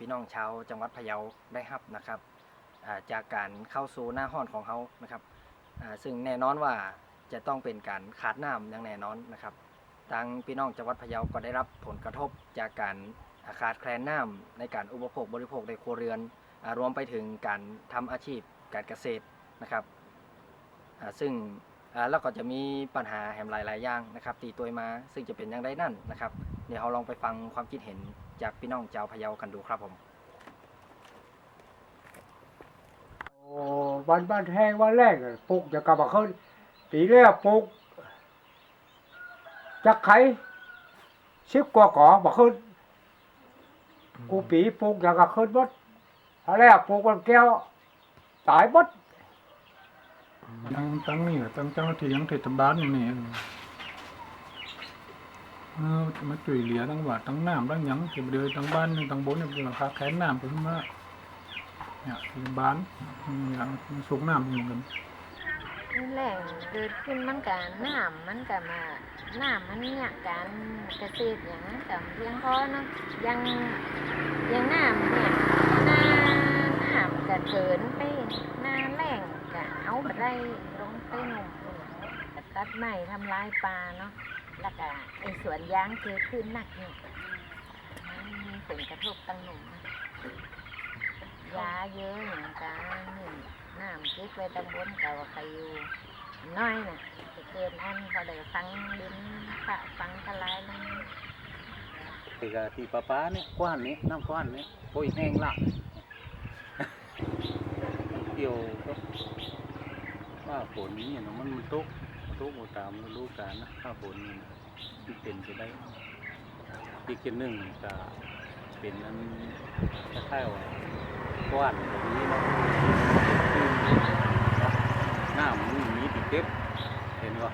พี่น้องชาวจังหวัดพะเยาได้รับนะครับจากการเข้าสู่หน้าห้อนของเขานะครับซึ่งแน่นอนว่าจะต้องเป็นการขาดน้ำอย่างแน่นอนนะครับทางพี่น้องจังหวัดพะเยาก็ได้รับผลกระทบจากการขาดแคลนน้ำในการอุปโภคบริโภคในครัวเรือนอรวมไปถึงการทำอาชีพการเกษตรนะครับซึ่งอ่าแล้วก็จะมีปัญหาแหมหลายๆอย่างนะครับตีตัวมาซึ่งจะเป็นอย่างไรนั่นนะครับ เดี๋ยวเราลองไปฟังความคิดเห็น จากพี่น้องชาวพะเยากันดูครับผมโอ้วันบ้านแห้งวันแรกน่ะปลูกจะกลับมาขึ้นปีแรกปลูกจักไข่ชิบกว่าก่อมาขึ้นกูปีปลูกอย่างกับขึ้นหมดอันแรกปลูกวันแก้วตายหมดตั้งตั้งนี่แหละตั้งเจ้าหน้าที่ทั้งเทศบาลนี่นี่เออ มาช่วยเหลือตั้งว่าตั้งน้ำตั้งหยังเก็บเดือยตั้งบ้านตั้งบนเนี่ยเป็นราคาแค้นน้ำไปขึ้นมาเนี่ยเทศบาลอืมอย่างสูงน้ำเหมือนกันนี่แหละเกิดขึ้นมันกะน้ำมันกะมาน้ำมันเนี่ยการเกษตรอย่างนั้นกับเพียงพอเนาะยังยังน้ำเนี่ยหน้าน้ำกะเกินไปหน้าแรงกะเอาไปได้ลงไปหนุ่มตัดไม้ทำลายป่าเนาะ แล้วก็ไอ้สวนยางเกิดขึ้นหนักนี่มันมีผลกระทบตั้งหนุ่มนะยาเยอะอย่างกันหนึ่งน้ำคิดไว้ตำบลเก่าใครอยู่น้อยน่ะจะเกินอันพอได้ฟังดินพระฟังทลายลง thì là thì bà bá này quan này năm quan này tôi hèn lại kiểu có ว่าฝนนี่เนาะมันมันตก ตกบ่ตามฤดูกาลนะถ้าฝนที่เป็นจะได้อีกอย่างหนึ่งก็เป็นนั้นคล้ายๆว่าก้อนแบบนี้เนาะน้ำมันมีติเก็บเห็นว่า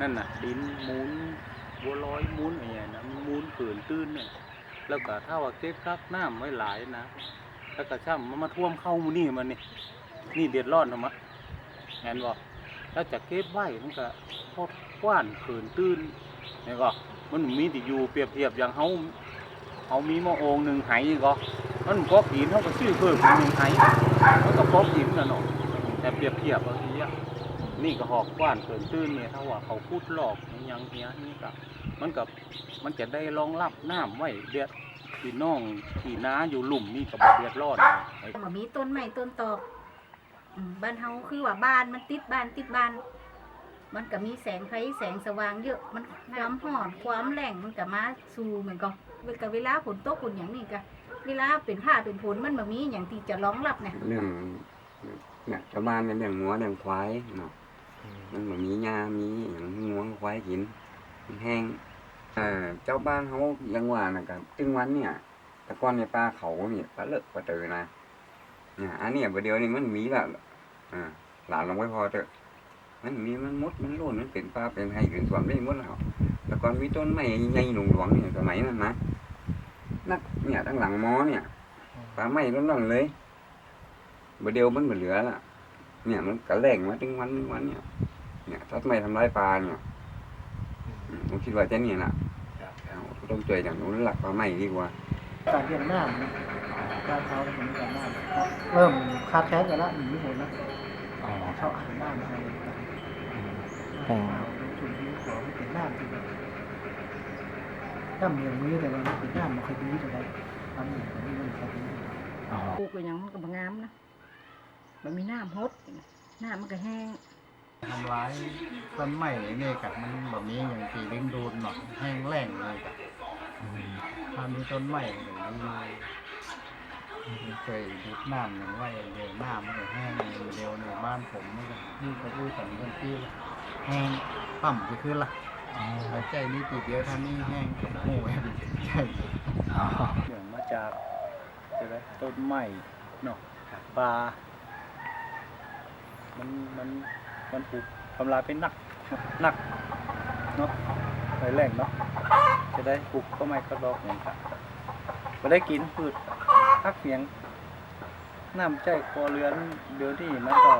นั่นน่ะดินหมุนบัวลอยหมุนอะไรอย่างนั้นหมุนเกินตื้นเนี่ยแล้วก็ถ้าว่าเก็บกักน้ำไว้หลายนะแล้วก็ช่ำมันมาท่วมเข้าหมูนี่มันนี่นี่เดือดร้อนทำไมแอนบอก แล้วจะเก็บไว้มันก็พดกว้านเขินตื้นเนี่ยก็มันมีที่อยู่เปรียบเทียบอย่างเฮาเฮามีม้อองหนึ่งไหก็มันก็กินเฮาก็ซื้อเพิ่มหนึ่งไหมันก็พอกินนเนาะแต่เปรียบเทียบเอาทีอะนี่ก็หอกกว้านเขินตื้นเนี่ยถ้าว่าเขาพูดหลอกยังเนี้ยนี่ก็มันกับมันจะได้รองรับน้ำไว้เดือดพี่น้องที่น้าอยู่หลุมนี่ก็บ่เดือดร้อนไอ้บ่มีต้นไม้ต้นตอก บ้านเฮาคือว่าบ้านมันติดบ้านติดบ้าน มันก็มีแสงไฟแสงสว่างเยอะ มันความร้อนความแรงมันก็มาสู่เหมือนกันเวลาเวลาฝนตกฝนอย่างนี้ก็เวลาเป็นผ้าเป็นฝนมันแบ่มีอย่างที่จะร้องรับเนี่ยเรื่องเนี่ยชาวบ้านเนี่ยเลี้ยงงัวเลี้ยงควายเนาะมันบ่มีหญ้ามีอย่างงัวควายกินมันแห้งเอ่อเจ้าบ้านเขายังว่านะครับตึงวันเนี่ย แต่ก่อนในป่าเขาเนี่ยปลาเลิกปลาเตอนะ เนี่ยอันเนี้ยประเดี๋ยวนี้มันมีและอ่าหลานลงไว้พอเถอะ มันมีมันมดมันโลนมันเป็นป่าเป็นไห้เป็นสวนได้หมดแล้วแต่ก่อนมีต้นไม้ใหญ่ๆหลวงๆเนี่ยสมัยนั้นนะนักเนี่ยทั้งหลังมอเนี่ยป่าไม้ล้นๆเลยบเดียวมันบ่เหลือละเนี่ยมันกระแรงมาถึงวันวันเนี่ย เนี่ยถ้าไม่ทำร้ายปลาเนี่ยอืมผมคิดว่าจะเนี่ยนะเอาต้องช่วยอย่างนู้นหลักปลาใหม่ดีกว่าการเลี้ยงน้ำนะ การเขาเนี่ยมันเลี้ยงน้ำเริ่มคาดแคสกันแล้วหนีหมดแล้วอ๋อชอบอาหารน้ำอะไรแต่งชุมที่หัวมันเป็นน้ำที่น้ำอย่างนี้แต่ว่ามันเป็นน้ำมันเคยดีแต่ว่าน้ำอย่างนี้มันเคยดีอ๋อปลูกไปอย่างมันก็บ่งามนะมันมีน้ำฮดน้ำมันก็แห้งทำร้ายต้นไม้เนี่ยกับมันแบบนี้อย่างที่ลิงโดนหน่อยแห้งแล้งเลยกับถ้ามีต้นไม้อย่างนี้ เคยดูดน้ำอย่างไว้เดี๋ยวน้ำมันก็แห้งเร็วในบ้านผมนี่ก็นี่ก็อุ้ยสันกันที่ละแห้งปั๊มจะขึ้นละหายใจนี่ตีเดียวท่านนี่แห้งกับโม่แห้งใช่อ๋อเนื่องมาจากใช่ไหมต้นไม้เนาะปลามันมันมันถูกทำลายเป็นหนักหนักเนาะไปแรงเนาะจะได้ปลูกก็ไม่กระดอกอย่างครับก็ได้กินพืช พักเสียงน้ำใจครัวเรือนเดี๋ยวนี้มันก็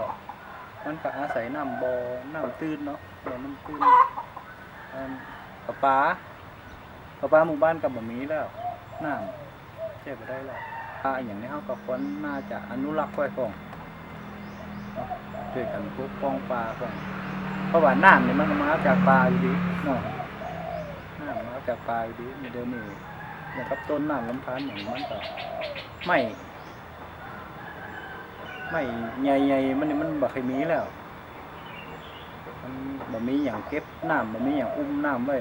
มันก็อาศัยน้ำบอ่อน้ำตื้นเนาะเดี๋ยวมันตื้นอันประปาประปาหมู่บ้านกับบ่มีแล้วน้ำใช้บ่ได้แล้วปลาอย่างนี้เฮาก็ควรน่าจะอนุรักษ์ไว้ก่อนเนาะช่วยกันปกป้องปลาก่อนเพราะว่าน้ำเนี่ยมันมาจากปลาอยู่ดีเนาะน้ำมาจากปลาอยู่ดีเดี๋ยว นี้อย่างกับต้นน้ำลำธารอย่างมันก็ไม่ไม่ใหญ่ๆมันนี่มันบ่เคยมีแล้ว มันบ่มีอย่างเก็บน้ำบ่มีอย่างอุ้มน้ำไว้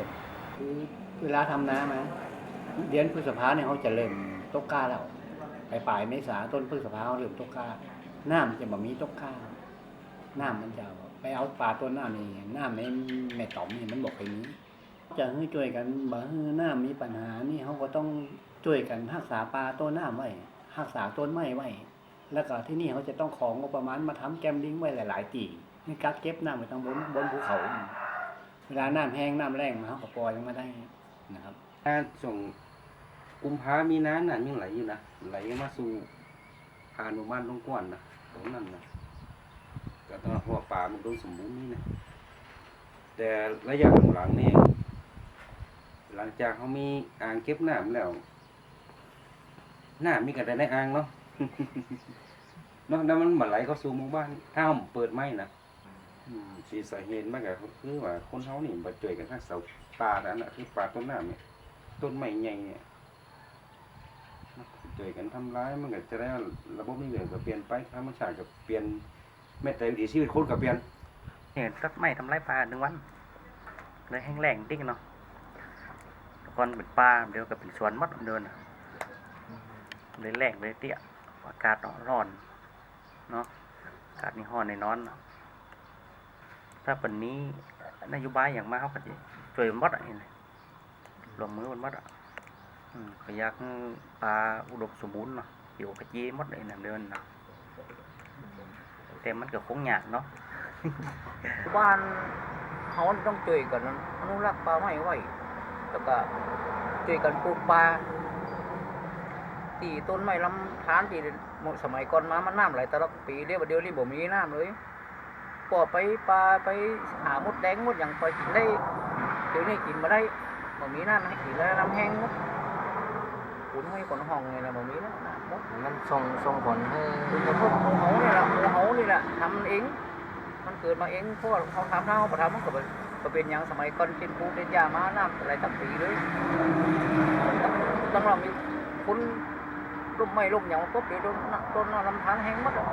คือเวลาทำนามาเดือนพฤษภาเนี่ยเขาจะเริ่มตกกาแล้วไปปลายเมษาต้นพฤษภาเขาเริ่มตกกาน้ำจะบ่มีตกกาน้ำมันจะไปเอาปลาตัวน้ำนี่น้ำในแม่ต่อมนี่มันบอกไปนี้ จะให้ช่วยกันบ่ให้น้ำมีปัญหานี่เขาก็ต้องช่วยกันรักษาปลาตัวน้ำไว้รักษาต้นไม้ไว้ แล้วก็ที่นี่เขาจะต้องของงบประมาณมาทำแกมลิงไว้หลาย ๆ ตีในการเก็บน้ำไว้ทางบนบนภูเขา เวลาน้ำแห้งน้ำแรงมาเขาก็ปล่อยลงมาได้นะครับถ้าส่งกุมภามีนาน่ะยังไหลอยู่นะไหลมาสู่หาดหมู่บ้านตรงกวนนะตรงนั้นนะก็ต้องหัวป่ามันโดนสมบูรณ์นี่นะแต่ระยะหลังๆนี่ หลังจากเขามีอ่างเก็บน้ำแล้วน้ำมีกันแต่ในอ่างเนาะเนาะแล้วมันมาไหลเข้าสู่หมู่บ้านถ้าเราเปิดไม่นะสีสาเหตุมันก็คือว่าคนเฮานี่บ่ช่วยกันทักเสาป่านั่นน่ะคือป่าต้นน้ำเนี่ยต้นไม้ใหญ่เนี่ยช่วยกันทำร้ายมันก็จะได้ระบบนิเวศก็เปลี่ยนไปธรรมชาติก็เปลี่ยนแม้แต่วิถีชีวิตคนก็เปลี่ยนเห็นตัดไม้ทำไรปลาหนึ่งวันเลยแห้งแล้งติ๊กเนาะ ก่อนเป็นป่าเดี๋ยวก็เป็นสวนมัดเดินน่ะเลยแรงเลยเตี้ยอากาศร้อนเนาะอากาศนี่ร้อนในนอน ถ้าปันนี้นโยบายอย่างมาเขาก็จะช่วยมัดอะนี่นะลงมือมันมัดอะอยากปลาอุดมสมบูรณ์เนาะอยู่กระจีมัดเลยนะเดินเนาะแต่มันก็คงยากเนาะบ้านเขาต้องช่วยกันอนุรักษ์ป่าไม้ไว้ แล้วก็ช่วยกันปลูกป่าตีต้นไม้ลำธารที่หมดสมัยก่อนมามันน้ำไหลตลอดปีเดียวเดียวนี้บ่มีน้ำเลยปอไปปลาไปหามดแดงมดอย่างไปกินได้เดี๋ยวนี้กินมาได้บ่มีน้ำให้กินแล้วน้ำแห้งหมดขุนให้คนห้องเลยนะบ่มีแล้วน้ำหมดมันส่งส่งผลให้คือพวกหมูเฮานี่แหละหมูเฮานี่แหละทำเองมันเกิดมาเองเพราะว่าเขาทำหน้าเขาประทำมันก็เป็น ก็เป็นอย่างสมัยก่อนเป็นปูเป็นยามาน้ำอะไรตั้งปีเลยต้องเรามีคุณร่มไม้ร่มอย่างปุ๊บเดี๋ยวโดนน้ำต้นน้ำลำธารแห้งหมดอะ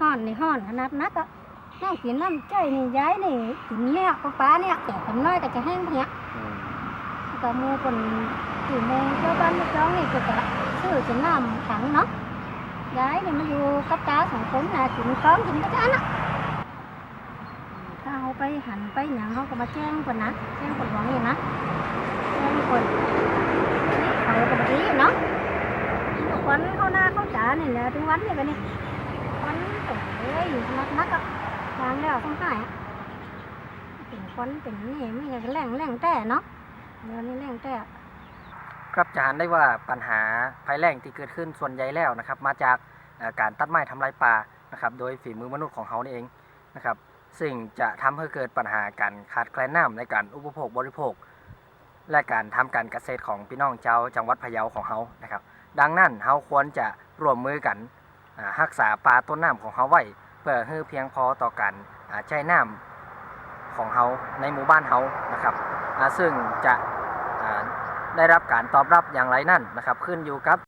ห้อนนี่ห้อนขนาดนักอะน้องกินน้ำใจนี่ย้ายนี่กินเนี่ยปลาปลาเนี่ยแต่คนน้อยก็จะแห้งเพียก็หมูคนอยู่ในเจ้าบ้านเจ้านี่ก็จะซื้อเป็นน้ำถังเนาะย้ายนี่มาอยู่กับตาสองคนนะกินก้อนกินก็จะนะถ้าเขา ไปหันไปอย่างเขาก็มาแจ้งคนนะแจ้งคนหวังนี่นะแจ้งคนเขาก็แบบนี้เนาะทุกวันเขาหน้าเขาจ๋านี่แหละทุกวันนี่ก็นี่คนโอ้ยนักนักอะทางแล้วต้องหายอะเป็นคนเป็นนี่ไม่ใช่แรงแรงแต่เนาะเดี๋ยวนี้แรงแต่ครับจะเห็นได้ว่าปัญหาภัยแล้งที่เกิดขึ้นส่วนใหญ่แล้วนะครับ มาจากการตัดไม้ทำลายป่านะครับ โดยฝีมือมนุษย์ของเขานี่เองนะครับ ซึ่งจะทำให้เกิดปัญหาการขาดแคลนน้ำในการอุปโภคบริโภค และการทำการเกษตรของพี่น้องเจ้าจังหวัดพะเยาของเขานะครับ ดังนั้นเราควรจะร่วมมือกันรักษาป่าต้นน้ำของเขาไว้ เพื่อให้เพียงพอต่อการใช้น้ำของเขาในหมู่บ้านเขานะครับซึ่งจะได้รับการตอบรับอย่างไรนั่นนะครับ ขึ้นอยู่กับ